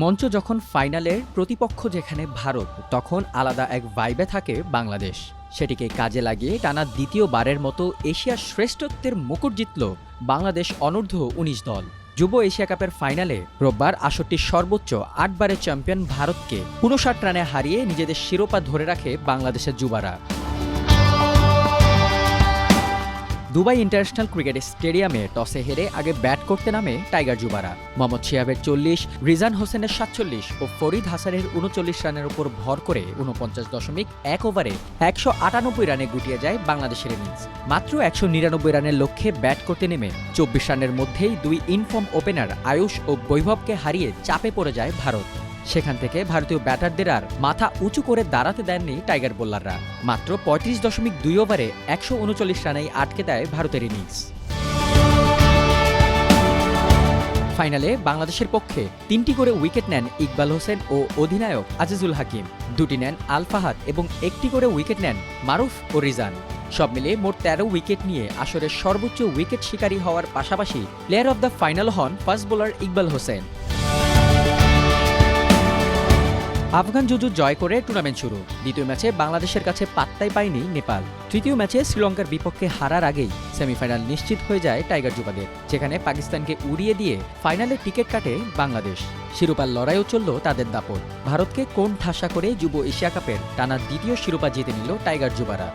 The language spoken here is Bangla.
মঞ্চ যখন ফাইনালের প্রতিপক্ষ যেখানে ভারত, তখন আলাদা এক ভাইবে থাকে বাংলাদেশ। সেটিকে কাজে লাগিয়ে টানা দ্বিতীয়বারের মতো এশিয়ার শ্রেষ্ঠত্বের মুকুট জিতল বাংলাদেশ অনূর্ধ্ব উনিশ দল। যুব এশিয়া কাপের ফাইনালে রোববার আসরটির সর্বোচ্চ আটবারের চ্যাম্পিয়ন ভারতকে উনষাট রানে হারিয়ে নিজেদের শিরোপা ধরে রাখে বাংলাদেশের যুবারা। দুবাই ইন্টারন্যাশনাল ক্রিকেট স্টেডিয়ামে টসে হেরে আগে ব্যাট করতে নামে টাইগার যুবারা। মোহাম্মদ শিয়াবের চল্লিশ, রিজান হোসেনের সাতচল্লিশ ও ফরিদ হাসানের উনচল্লিশ রানের উপর ভর করে উনপঞ্চাশ দশমিক এক ওভারে একশো আটানব্বই রানে গুটিয়ে যায় বাংলাদেশের ইনিংস মাত্র একশো নিরানব্বই রানের লক্ষ্যে ব্যাট করতে নেমে চব্বিশ রানের মধ্যেই দুই ইনফর্ম ওপেনার আয়ুষ ও বৈভবকে হারিয়ে চাপে পড়ে যায় ভারত। সেখান থেকে ভারতীয় ব্যাটারদের আর মাথা উঁচু করে দাঁড়াতে দেননি টাইগার বোলাররা। মাত্র পঁয়ত্রিশ দশমিক দুই ওভারে একশো উনচল্লিশ রানেই আটকে দেয় ভারতের ইনিংস। ফাইনালে বাংলাদেশের পক্ষে তিনটি করে উইকেট নেন ইকবাল হোসেন ও অধিনায়ক আজিজুল হাকিম। দুটি নেন আল ফাহাদ এবং একটি করে উইকেট নেন মারুফ ও রিজান। সব মিলিয়ে মোট তেরো উইকেট নিয়ে আসরের সর্বোচ্চ উইকেট শিকারী হওয়ার পাশাপাশি প্লেয়ার অব দ্য ফাইনাল হন fast bowler Iqbal Hossain. Afghan জুজু জয় করে টুর্নামেন্ট শুরু। দ্বিতীয় ম্যাচে বাংলাদেশের কাছে পাত্তাই পায়নি নেপাল। তৃতীয় ম্যাচে শ্রীলঙ্কার বিপক্ষে হারার আগেই সেমিফাইনাল নিশ্চিত হয়ে যায় টাইগার যুবাদের, যেখানে পাকিস্তানকে উড়িয়ে দিয়ে ফাইনালে টিকিট কাটে বাংলাদেশ। শিরোপার লড়াইও চলল তাদের দাপট। ভারতকে কোন ঠাসা করে যুব এশিয়া কাপের টানা দ্বিতীয় শিরোপা জিতে নিল টাইগার যুবারা।